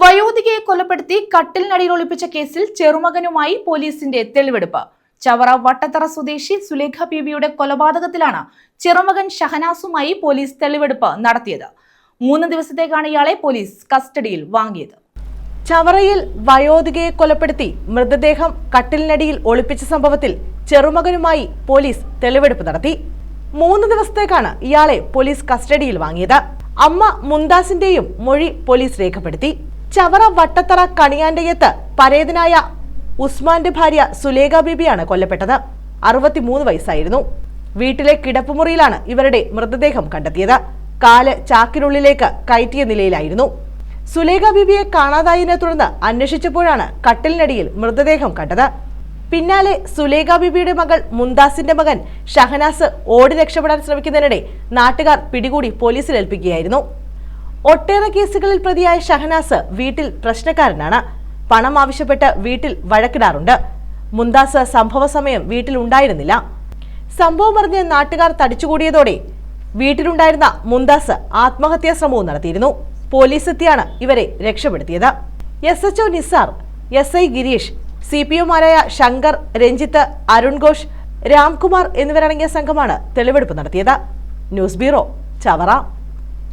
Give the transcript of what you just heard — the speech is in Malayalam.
വയോധികയെ കൊലപ്പെടുത്തി കട്ടിലിനടിയിൽ ഒളിപ്പിച്ച കേസിൽ ചെറുമകനുമായി പോലീസിന്റെ തെളിവെടുപ്പ്. ചവറ വട്ടത്തറ സ്വദേശി സുലേഖ ബീവിയുടെ കൊലപാതകത്തിലാണ് ചെറുമകൻ ഷഹനാസുമായി പോലീസ് തെളിവെടുപ്പ് നടത്തിയത്. മൂന്ന് ദിവസത്തേക്കാണ് ഇയാളെ പോലീസ് കസ്റ്റഡിയിൽ വാങ്ങിയത്. ചവറയിൽ വയോധികയെ കൊലപ്പെടുത്തി മൃതദേഹം കട്ടിലിനടിയിൽ ഒളിപ്പിച്ച സംഭവത്തിൽ ചെറുമകനുമായി പോലീസ് തെളിവെടുപ്പ് നടത്തി. മൂന്ന് ദിവസത്തേക്കാണ് ഇയാളെ പോലീസ് കസ്റ്റഡിയിൽ വാങ്ങിയത്. അമ്മ മുന്താസിന്റെയും മൊഴി പോലീസ് രേഖപ്പെടുത്തി. ചവറ വട്ടത്തറ കണിയാന്റെയത്ത് പരേതനായ ഉസ്മാന്റെ ഭാര്യ സുലേഖ ബീബിയാണ് കൊല്ലപ്പെട്ടത്. അറുപത്തിമൂന്ന് വയസ്സായിരുന്നു. വീട്ടിലെ കിടപ്പുമുറിയിലാണ് ഇവരുടെ മൃതദേഹം കണ്ടെത്തിയത്. കാൽ ചാക്കിനുള്ളിലേക്ക് കയറ്റിയ നിലയിലായിരുന്നു. സുലേഖ ബീബിയെ കാണാതായതിനെ തുടർന്ന് അന്വേഷിച്ചപ്പോഴാണ് കട്ടിലിനടിയിൽ മൃതദേഹം കണ്ടത്. പിന്നാലെ സുലേഖ ബീബിയുടെ മകൾ മുന്താസിന്റെ മകൻ ഷഹനാസ് ഓടി രക്ഷപ്പെടാൻ ശ്രമിക്കുന്നതിനിടെ നാട്ടുകാർ പിടികൂടി പോലീസിൽ ഏൽപ്പിക്കുകയായിരുന്നു. ഒട്ടേറെ കേസുകളിൽ പ്രതിയായ ഷഹനാസ് വീട്ടിൽ പ്രശ്നക്കാരനാണ്. പണം ആവശ്യപ്പെട്ട് വീട്ടിൽ വഴക്കിടാറുണ്ട്. മുന്താസ് സംഭവ സമയം വീട്ടിൽ ഉണ്ടായിരുന്നില്ല. സംഭവം അറിഞ്ഞ് നാട്ടുകാർ തടിച്ചുകൂടിയതോടെ വീട്ടിലുണ്ടായിരുന്ന മുന്താസ് ആത്മഹത്യാ ശ്രമവും നടത്തിയിരുന്നു. പോലീസ് എത്തിയാണ് ഇവരെ രക്ഷപ്പെടുത്തിയത്. S H O Nizar S I Girish C P ഒമാരായ Shankar Ranjith Arun Ghosh Ramkumar എന്നിവരടങ്ങിയ സംഘമാണ് തെളിവെടുപ്പ് നടത്തിയത്. News bureau Chavara.